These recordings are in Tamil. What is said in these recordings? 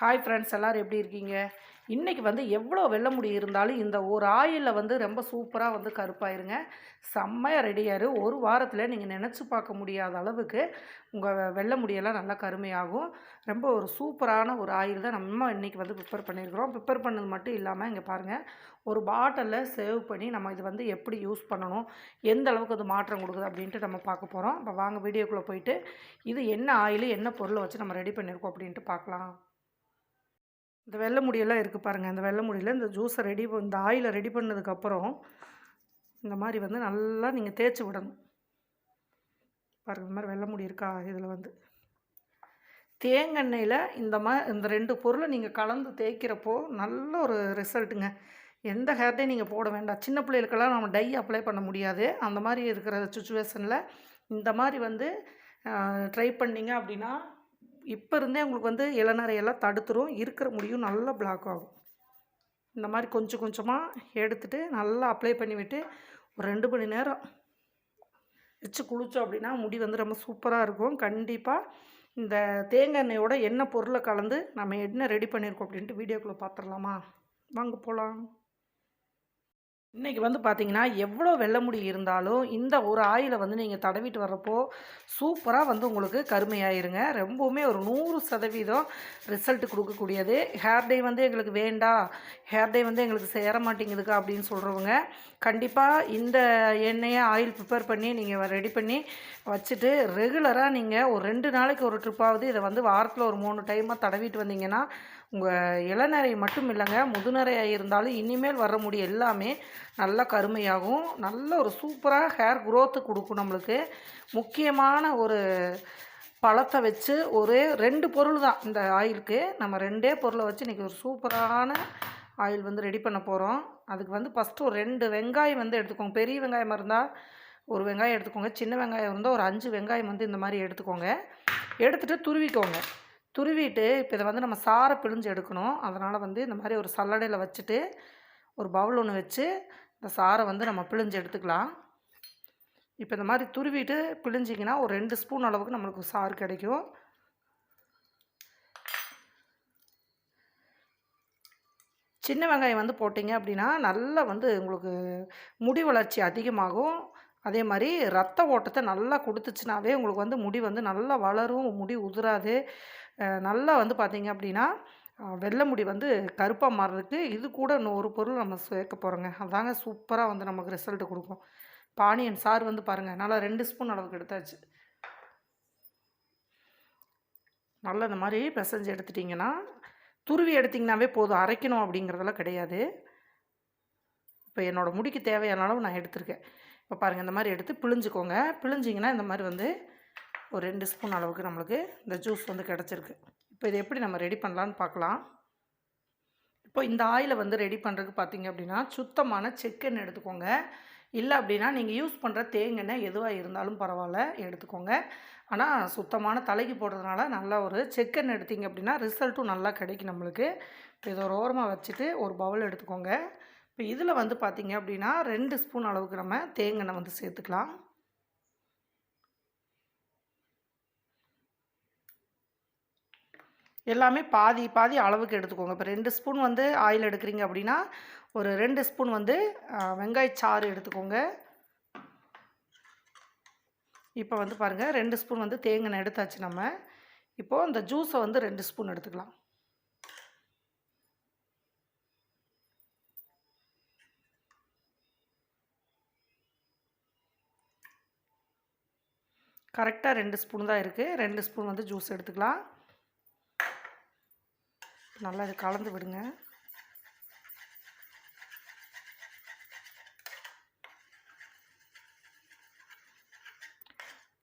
ஹாய் ஃப்ரெண்ட்ஸ் எல்லோரும் எப்படி இருக்கீங்க? இன்றைக்கி வந்து எவ்வளோ வெள்ளை முடி இருந்தாலும் இந்த ஒரு ஆயிலில் வந்து ரொம்ப சூப்பராக வந்து கருப்பாயிருங்க. செம்மையாக ரெடியாரு ஒரு வாரத்தில் நீங்கள் நினச்சி பார்க்க முடியாத அளவுக்கு உங்கள் வெள்ள முடியெல்லாம் நல்லா கருமையாகும். ரொம்ப ஒரு சூப்பரான ஒரு ஆயில் தான் நம்ம இன்றைக்கி வந்து ப்ரிப்பேர் பண்ணியிருக்கிறோம் ப்ரிப்பேர் பண்ணது மட்டும் இல்லாமல் இங்கே பாருங்கள் ஒரு பாட்டிலில் சேவ் பண்ணி நம்ம இது வந்து எப்படி யூஸ் பண்ணணும்? எந்த அளவுக்கு அது மாற்றம் கொடுக்குது அப்படின்ட்டு நம்ம பார்க்க போகிறோம் இப்போ வாங்க வீடியோக்குள்ளே போயிட்டு இது என்ன ஆயில் என்ன பொருளை வச்சு நம்ம ரெடி பண்ணியிருக்கோம் அப்படின்ட்டு பார்க்கலாம். இந்த வெள்ளை முடியெல்லாம் இருக்குது பாருங்கள் இந்த வெள்ளை முடியில் இந்த ஜூஸை ரெடி இந்த ஆயிலை ரெடி பண்ணதுக்கப்புறம் இந்த மாதிரி வந்து நல்லா நீங்கள் தேய்ச்சி விடணும். பாருங்கள் இந்த மாதிரி வெள்ளை முடி இருக்கா? இதில் வந்து தேங்கெண்ணெயில் இந்த மா இந்த ரெண்டு பொருளை நீங்கள் கலந்து தேய்க்கிறப்போ நல்ல ஒரு ரிசல்ட்டுங்க. எந்த ஹேர் நீங்கள் போட வேண்டாம். சின்ன பிள்ளைகளுக்கெல்லாம் நம்ம டை அப்ளை பண்ண முடியாது. அந்த மாதிரி இருக்கிற சுச்சுவேஷனில் இந்த மாதிரி வந்து ட்ரை பண்ணிங்க அப்படின்னா இப்போ இருந்தே உங்களுக்கு வந்து இளநரையெல்லாம் தடுத்துரும். இருக்கிற முடியும் நல்லா பிளாக் ஆகும். இந்த மாதிரி கொஞ்சம் கொஞ்சமாக எடுத்துகிட்டு நல்லா அப்ளை பண்ணிவிட்டு ஒரு ரெண்டு மணி நேரம் வச்சு குளித்தோம் அப்படின்னா முடி வந்து ரொம்ப சூப்பராக இருக்கும். கண்டிப்பாக இந்த தேங்காய் எண்ணெயோட என்ன பொருளை கலந்து நம்ம என்ன ரெடி பண்ணியிருக்கோம் அப்படின்ட்டு வீடியோக்குள்ளே பார்த்துடலாமா? வாங்க போகலாம் இன்றைக்கி வந்து பார்த்திங்கன்னா எவ்வளோ வெள்ளை முடி இருந்தாலும் இந்த ஒரு ஆயிலை வந்து நீங்கள் தடவிட்டு வர்றப்போ சூப்பராக வந்து உங்களுக்கு கருமையாயிருங்க. ரொம்பவுமே ஒரு நூறு சதவீதம் ரிசல்ட் கொடுக்கக்கூடியது. ஹேர் டே வந்து எங்களுக்கு வேண்டாம் ஹேர் டே வந்து எங்களுக்கு சேர மாட்டேங்குதுக்கா அப்படின்னு சொல்கிறவங்க கண்டிப்பாக இந்த எண்ணெயை ஆயில் ப்ரிப்பேர் பண்ணி நீங்கள் ரெடி பண்ணி வச்சுட்டு ரெகுலராக நீங்கள் ஒரு ரெண்டு நாளைக்கு ஒரு ட்ரிப்பாவது இதை வந்து வாரத்தில் ஒரு மூணு டைமாக தடவிட்டு வந்தீங்கன்னா உங்கள் இளநரை மட்டும் இல்லைங்க முதுநரையாக இருந்தாலும் இனிமேல் வர முடியும் எல்லாமே நல்லா கருமையாகும் நல்ல ஒரு சூப்பராக ஹேர் குரோத்து கொடுக்கும் நம்மளுக்கு. முக்கியமான ஒரு பழத்தை வச்சு ஒரே ரெண்டு பொருள் தான் இந்த ஆயிலுக்கு. நம்ம ரெண்டே பொருளை வச்சு இன்றைக்கி ஒரு சூப்பரான ஆயில் வந்து ரெடி பண்ண போகிறோம் அதுக்கு வந்து ஃபஸ்ட்டு ஒரு ரெண்டு வெங்காயம் வந்து எடுத்துக்கோங்க. பெரிய வெங்காயமாக இருந்தால் ஒரு வெங்காயம் எடுத்துக்கோங்க. சின்ன வெங்காயம் இருந்தால் ஒரு அஞ்சு வெங்காயம் வந்து இந்த மாதிரி எடுத்துக்கோங்க. எடுத்துகிட்டு துருவிக்கோங்க. துருவிட்டு இப்போ இதை வந்து நம்ம சாரை பிழிஞ்சு எடுக்கணும். அதனால் வந்து இந்த மாதிரி ஒரு சல்லடையில் வச்சுட்டு ஒரு பவுல் ஒன்று வச்சு இந்த சாரை வந்து நம்ம பிழிஞ்சு எடுத்துக்கலாம். இப்போ இந்த மாதிரி துருவிட்டு பிழிஞ்சிங்கன்னா ஒரு ரெண்டு ஸ்பூன் அளவுக்கு நம்மளுக்கு சாறு கிடைக்கும். சின்ன வெங்காயம் வந்து போட்டிங்க அப்படின்னா நல்லா வந்து உங்களுக்கு முடி வளர்ச்சி அதிகமாகும். அதே மாதிரி ரத்த ஓட்டத்தை நல்லா கொடுத்துச்சுனாவே உங்களுக்கு வந்து முடி வந்து நல்லா வளரும் முடி உதிராது. நல்லா வந்து பார்த்திங்க அப்படின்னா வெள்ளை முடி வந்து கருப்பாக மாறுறதுக்கு இது கூட இன்னும் ஒரு பொருள் நம்ம சேர்க்க போகிறோங்க அதாங்க சூப்பராக வந்து நமக்கு ரிசல்ட் கொடுக்கும். பானியன் சாறு வந்து பாருங்கள் நல்லா ரெண்டு ஸ்பூன் அளவுக்கு எடுத்தாச்சு. நல்லா இந்த மாதிரி பிசைஞ்சு எடுத்துட்டிங்கன்னா துருவி எடுத்திங்கனாவே போதும். அரைக்கணும் அப்படிங்கிறதெல்லாம் கிடையாது. இப்போ என்னோடய முடிக்கு தேவையான அளவு நான் எடுத்திருக்கேன். இப்போ பாருங்கள் இந்த மாதிரி எடுத்து பிழிஞ்சுக்கோங்க. பிழிஞ்சிங்கன்னா இந்த மாதிரி வந்து ஒரு ரெண்டு ஸ்பூன் அளவுக்கு நம்மளுக்கு இந்த ஜூஸ் வந்து கிடச்சிருக்கு. இப்போ இதை எப்படி நம்ம ரெடி பண்ணலான்னு பார்க்கலாம். இப்போ இந்த ஆயிலை வந்து ரெடி பண்ணுறதுக்கு பார்த்தீங்க அப்படின்னா சுத்தமான செக்கெண்ணெய் எடுத்துக்கோங்க. இல்லை அப்படின்னா நீங்கள் யூஸ் பண்ணுற தேங்கெண்ணெய் எதுவாக இருந்தாலும் பரவாயில்ல எடுத்துக்கோங்க. ஆனால் சுத்தமான தலைக்கு போடுறதுனால நல்லா ஒரு செக்கெண்ணெய் எடுத்திங்க அப்படின்னா ரிசல்ட்டும் நல்லா கிடைக்கும் நம்மளுக்கு. இப்போ இதை ஒரு ஓரமாக வச்சுட்டு ஒரு பவுல் எடுத்துக்கோங்க. இப்போ இதில் வந்து பார்த்திங்க அப்படின்னா ரெண்டு ஸ்பூன் அளவுக்கு நம்ம தேங்கெண்ணெய் வந்து சேர்த்துக்கலாம். எல்லாமே பாதி பாதி அளவுக்கு எடுத்துக்கோங்க. இப்போ ரெண்டு ஸ்பூன் வந்து ஆயில் எடுக்கிறீங்க அப்படின்னா ஒரு ரெண்டு ஸ்பூன் வந்து வெங்காயச்சாறு எடுத்துக்கோங்க. இப்போ வந்து பாருங்கள் ரெண்டு ஸ்பூன் வந்து தேங்காய் எடுத்தாச்சு நம்ம. இப்போது இந்த ஜூஸை வந்து ரெண்டு ஸ்பூன் எடுத்துக்கலாம். கரெக்டாக ரெண்டு ஸ்பூன் தான் இருக்குது ரெண்டு ஸ்பூன் வந்து ஜூஸ் எடுத்துக்கலாம். நல்லா இது கலந்து விடுங்க.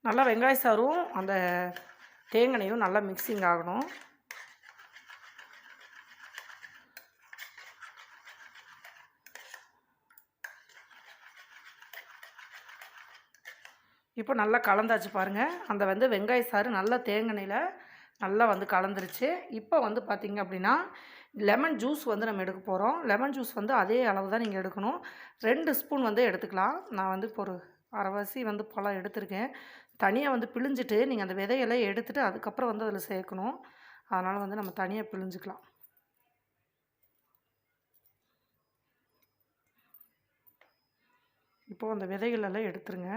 நல்லா வெங்காய சாரும் அந்த தேங்காயும் நல்லா மிக்சிங் ஆகணும். இப்போ நல்லா கலந்தாச்சு பாருங்கள் அந்த வந்து வெங்காய சாறு நல்லா தேங்கனையில் நல்லா வந்து கலந்துருச்சு. இப்போ வந்து பார்த்திங்க அப்படின்னா லெமன் ஜூஸ் வந்து நம்ம எடுக்க போகிறோம் லெமன் ஜூஸ் வந்து அதே அளவு தான் நீங்கள் எடுக்கணும். ரெண்டு ஸ்பூன் வந்து எடுத்துக்கலாம். நான் வந்து இப்போ ஒரு அரைவாசி வந்து பழம் எடுத்திருக்கேன். தனியாக வந்து பிழிஞ்சிட்டு நீங்கள் அந்த விதையெல்லாம் எடுத்துகிட்டு அதுக்கப்புறம் வந்து அதில் சேர்க்கணும். அதனால் வந்து நம்ம தனியாக பிழிஞ்சுக்கலாம். இப்போது அந்த விதைகளெல்லாம் எடுத்துருங்க.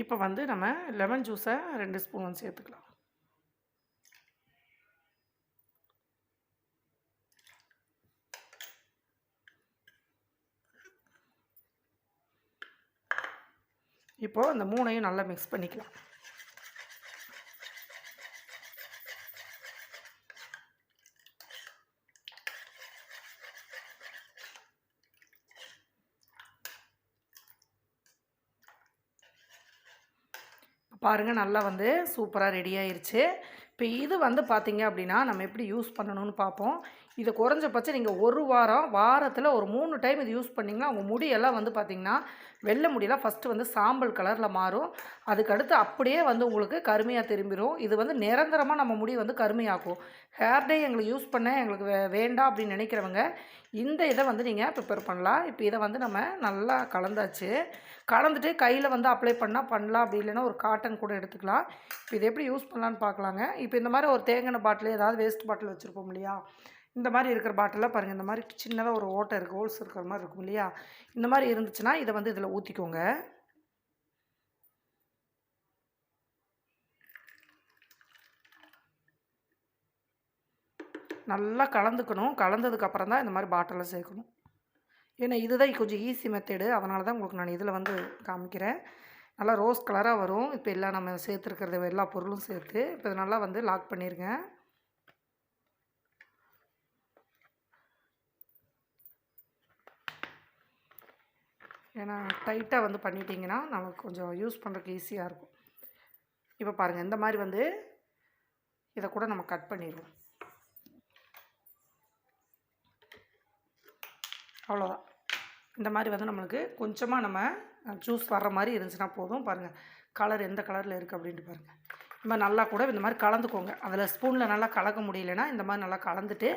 இப்போ வந்து நம்ம லெமன் ஜூஸை ரெண்டு ஸ்பூன் வந்து சேர்த்துக்கலாம். இப்போது அந்த மூணையும் நல்லா மிக்ஸ் பண்ணிக்கலாம். பாருங்கள் நல்லா வந்து சூப்பராக ரெடி ஆயிடுச்சு இப்போ இது வந்து பார்த்திங்க அப்படின்னா நம்ம எப்படி யூஸ் பண்ணணும்னு பார்ப்போம் இது குறைஞ்சபட்சம் நீங்கள் ஒரு வாரம் வாரத்தில் ஒரு மூணு டைம் இது யூஸ் பண்ணிங்கன்னா உங்கள் முடியெல்லாம் வந்து பார்த்திங்கன்னா வெள்ளை முடியெல்லாம் ஃபஸ்ட்டு வந்து சாம்பல் கலரில் மாறும். அதுக்கடுத்து அப்படியே வந்து உங்களுக்கு கருமையாக திரும்பிடும் இது வந்து நிரந்தரமாக நம்ம முடி வந்து கருமையாக்கும். ஹேர் டே எங்களுக்கு யூஸ் பண்ண எங்களுக்கு வே வேண்டாம் அப்படின்னு நினைக்கிறவங்க இந்த இதை வந்து நீங்கள் ப்ரிப்பேர் பண்ணலாம். இப்போ இதை வந்து நம்ம நல்லா கலந்தாச்சு. கலந்துட்டு கையில் வந்து அப்ளை பண்ணால் பண்ணலாம். அப்படி இல்லைன்னா ஒரு காட்டன் கூட எடுத்துக்கலாம். இப்போ இதை எப்படி யூஸ் பண்ணலான்னு பார்க்கலாங்க இப்போ இந்த மாதிரி ஒரு தேங்கின பாட்டில் ஏதாவது வேஸ்ட் பாட்டில் வச்சுருப்போம் இல்லையா? இந்த மாதிரி இருக்கிற பாட்டிலில் பாருங்கள் இந்த மாதிரி சின்னதாக ஒரு ஓட்டை இருக்குது ஹோல்ஸ் இருக்கிற மாதிரி இருக்கும் இல்லையா? இந்த மாதிரி இருந்துச்சுன்னா இதை வந்து இதில் ஊற்றிக்கோங்க நல்லா கலந்துக்கணும். கலந்ததுக்கப்புறம் தான் இந்த மாதிரி பாட்டிலில் சேர்க்கணும். ஏன்னா இதுதான் கொஞ்சம் ஈஸி மெத்தேடு அதனால தான் உங்களுக்கு நான் இதில் வந்து காமிக்கிறேன். நல்லா ரோஸ் கலராக வரும். இப்போ எல்லாம் நம்ம சேர்த்துருக்கிறது எல்லா பொருளும் சேர்த்து. இப்போ நல்லா வந்து லாக் பண்ணியிருக்கேன் ஏன்னா டைட்டாக வந்து பண்ணிட்டீங்கன்னா நமக்கு கொஞ்சம் யூஸ் பண்ணுறதுக்கு ஈஸியாக இருக்கும். இப்போ பாருங்கள் இந்த மாதிரி வந்து இதை கூட நம்ம கட் பண்ணிடுவோம். அவ்வளோதான் இந்த மாதிரி வந்து நம்மளுக்கு கொஞ்சமாக நம்ம ஜூஸ் வர்ற மாதிரி இருந்துச்சுன்னா போதும். பாருங்கள் கலர் எந்த கலரில் இருக்குது அப்படின்ட்டு பாருங்கள் இந்த மாதிரி நல்லா கூட இந்த மாதிரி கலந்துக்கோங்க. அதில் ஸ்பூனில் நல்லா கலக்க முடியலன்னா இந்த மாதிரி நல்லா கலந்துட்டு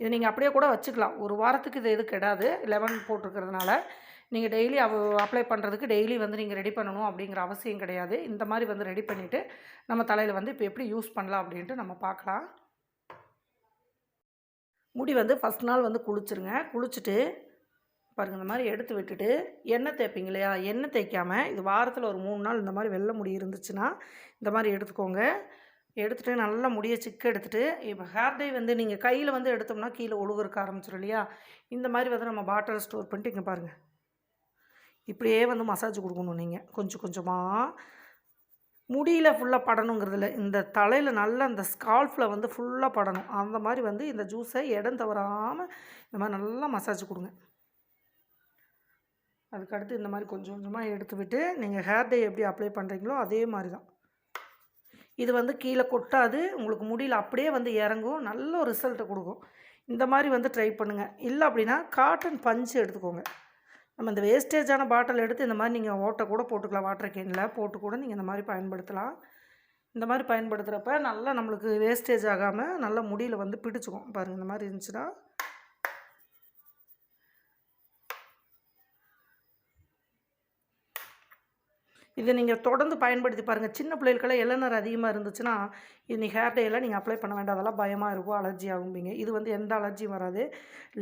இதை நீங்கள் அப்படியே கூட வச்சுக்கலாம். ஒரு வாரத்துக்கு இது எது கெடாது. லெமன் போட்டிருக்கிறதுனால நீங்கள் டெய்லி அவ அப்ளை பண்ணுறதுக்கு டெய்லி வந்து நீங்கள் ரெடி பண்ணணும் அப்படிங்கிற அவசியம் கிடையாது. இந்த மாதிரி வந்து ரெடி பண்ணிவிட்டு நம்ம தலையில் வந்து இப்போ எப்படி யூஸ் பண்ணலாம் அப்படின்ட்டு நம்ம பார்க்கலாம். முடி வந்து ஃபஸ்ட் நாள் வந்து குளிச்சுருங்க. குளிச்சுட்டு பாருங்கள் இந்த மாதிரி எடுத்து விட்டுட்டு எண்ணெய் தேய்ப்பீங்க இல்லையா? எண்ணெய் தேய்க்காமல் இது வாரத்தில் ஒரு மூணு நாள் இந்த மாதிரி வெள்ளை முடி இருந்துச்சுன்னா இந்த மாதிரி எடுத்துக்கோங்க. எடுத்துகிட்டு நல்லா முடியை சிக்க எடுத்துகிட்டு இப்போ ஹேர் டை வந்து நீங்கள் கையில் வந்து எடுத்தோம்னா கீழே ஒழுகுறக்க ஆரம்பிச்சிடும் இல்லையா? இந்த மாதிரி வந்து நம்ம பாட்டில் ஸ்டோர் பண்ணிட்டு இங்கே பாருங்கள் இப்படியே வந்து மசாஜ் கொடுக்கணும் நீங்கள் கொஞ்சம் கொஞ்சமாக முடியில் ஃபுல்லாக படணுங்கிறதுல இந்த தலையில் நல்ல இந்த ஸ்கால்ஃபில் வந்து ஃபுல்லாக படணும். அந்த மாதிரி வந்து இந்த ஜூஸை இடம் தவறாமல் இந்த மாதிரி நல்லா மசாஜ் கொடுங்க. அதுக்கடுத்து இந்த மாதிரி கொஞ்சம் கொஞ்சமாக எடுத்து விட்டு நீங்கள் ஹேர் டே எப்படி அப்ளை பண்ணுறீங்களோ அதே மாதிரி தான். இது வந்து கீழே கொட்டாது உங்களுக்கு முடியல அப்படியே வந்து இறங்கும் நல்ல ஒரு ரிசல்ட்டை கொடுக்கும். இந்த மாதிரி வந்து ட்ரை பண்ணுங்கள் இல்லை அப்படின்னா காட்டன் பஞ்சு எடுத்துக்கோங்க. நம்ம இந்த வேஸ்டேஜான பாட்டில் எடுத்து இந்த மாதிரி நீங்கள் ஓட்டை கூட போட்டுக்கலாம் வாட்டர் கேனில் போட்டு கூட நீங்கள் இந்த மாதிரி பயன்படுத்தலாம். இந்த மாதிரி பயன்படுத்துகிறப்ப நல்லா நம்மளுக்கு வேஸ்டேஜ் ஆகாமல் நல்லா முடியில் வந்து பிடிச்சிக்கும். பாருங்கள் இந்த மாதிரி இருந்துச்சுன்னா இதை நீங்கள் தொடர்ந்து பயன்படுத்தி பாருங்கள் சின்ன பிள்ளைகளுக்கெல்லாம் இளநர் அதிகமாக இருந்துச்சுன்னா இது ஹேர் டேலாம் நீங்கள் அப்ளை பண்ண வேண்டாம். அதெல்லாம் பயமாக இருக்கும். அலர்ஜி ஆகும்பீங்க. இது வந்து எந்த அலர்ஜியும் வராது.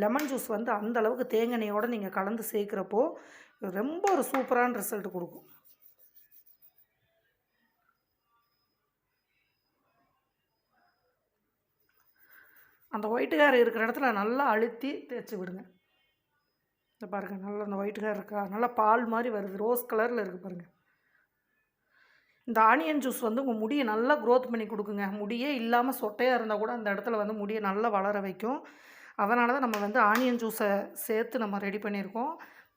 லெமன் ஜூஸ் வந்து அந்த அளவுக்கு தேங்காய்யோடு நீங்கள் கலந்து சேர்க்குறப்போ ரொம்ப ஒரு சூப்பரான ரிசல்ட் கொடுக்கும். அந்த ஒயிட்டு ஹேர் இருக்கிற இடத்துல நல்லா அழுத்தி தேய்ச்சி விடுங்க. இந்த பாருங்கள் நல்லா அந்த ஒயிட் ஹேர் இருக்கா? நல்லா பால் மாதிரி வருது. ரோஸ் கலரில் இருக்குது பாருங்கள் இந்த ஆனியன் ஜூஸ் வந்து உங்கள் முடியை நல்லா க்ரோத் பண்ணி கொடுக்குங்க. முடியே இல்லாமல் சொட்டையாக இருந்தால் கூட அந்த இடத்துல வந்து முடியை நல்லா வளர வைக்கும். அதனால தான் நம்ம வந்து ஆனியன் ஜூஸை சேர்த்து நம்ம ரெடி பண்ணியிருக்கோம்.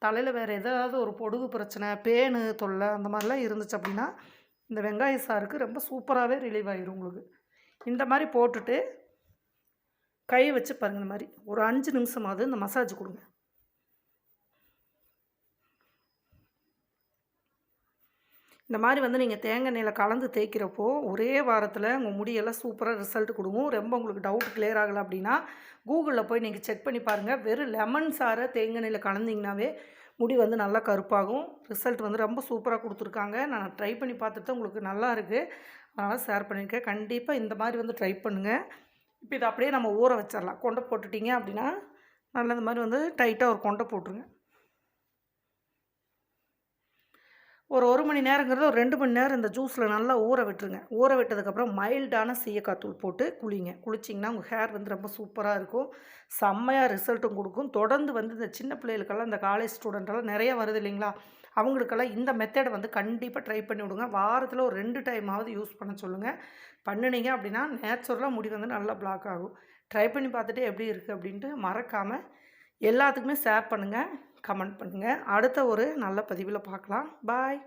தலையில் வேறு எதாவது ஒரு பொடுகு பிரச்சனை பேனு தொல்லை அந்த மாதிரிலாம் இருந்துச்சு அப்படின்னா இந்த வெங்காய சாருக்கு ரொம்ப சூப்பராகவே ரிலீவ் ஆகிரும் உங்களுக்கு. இந்த மாதிரி போட்டுட்டு கை வச்சு பாருங்கள் இந்த மாதிரி. ஒரு அஞ்சு நிமிஷமாவது இந்த மசாஜ் கொடுங்க. இந்த மாதிரி வந்து நீங்கள் தேங்காய் எண்ணெயில் கலந்து தேய்க்கிறப்போ ஒரே வாரத்தில் உங்கள் முடியெல்லாம் சூப்பராக ரிசல்ட் கொடுக்கும். ரொம்ப உங்களுக்கு டவுட் கிளியர் ஆகலை அப்படின்னா கூகுளில் போய் நீங்கள் செக் பண்ணி பாருங்கள் வெறும் லெமன் சாரை தேங்காய் எண்ணெயில் கலந்திங்கனாவே முடி வந்து நல்லா கருப்பாகும். ரிசல்ட் வந்து ரொம்ப சூப்பராக கொடுத்துருக்காங்க. நான் ட்ரை பண்ணி பார்த்துட்டு உங்களுக்கு நல்லா இருக்குது அதனால் ஷேர் பண்ணியிருக்கேன். கண்டிப்பாக இந்த மாதிரி வந்து ட்ரை பண்ணுங்கள் இப்போ இதை அப்படியே நம்ம ஊற வச்சிடலாம். கொண்டை போட்டுட்டிங்க அப்படின்னா நல்ல இந்த மாதிரி வந்து டைட்டாக ஒரு கொண்டை போட்டுருங்க. ஒரு ஒரு மணி நேரங்கிறது ஒரு ரெண்டு மணி நேரம் இந்த ஜூஸில் நல்லா ஊற விட்டுருங்க. ஊற விட்டதுக்கப்புறம் மைல்டான சீயக்காத்தூள் போட்டு குளிங்க. குளிச்சிங்கன்னா உங்கள் ஹேர் வந்து ரொம்ப சூப்பராக இருக்கும். செம்மையாக ரிசல்ட்டும் கொடுக்கும். தொடர்ந்து வந்து இந்த சின்ன பிள்ளைகளுக்கெல்லாம் இந்த காலேஜ் ஸ்டூடெண்ட்டெல்லாம் நிறைய வருது இல்லைங்களா? அவங்களுக்கெல்லாம் இந்த மெத்தடை வந்து கண்டிப்பாக ட்ரை பண்ணி விடுங்க. வாரத்தில் ஒரு ரெண்டு டைமாவது யூஸ் பண்ண சொல்லுங்கள் பண்ணுனீங்க அப்படின்னா நேச்சுரலாக முடி வந்து நல்லா பிளாக் ஆகும். ட்ரை பண்ணி பார்த்துட்டு எப்படி இருக்குது அப்படின்ட்டு மறக்காமல் எல்லாத்துக்குமே ஷேர் பண்ணுங்கள் கமெண்ட் பண்ணுங்கள் அடுத்த ஒரு நல்ல பதிவில் பார்க்கலாம். பாய்.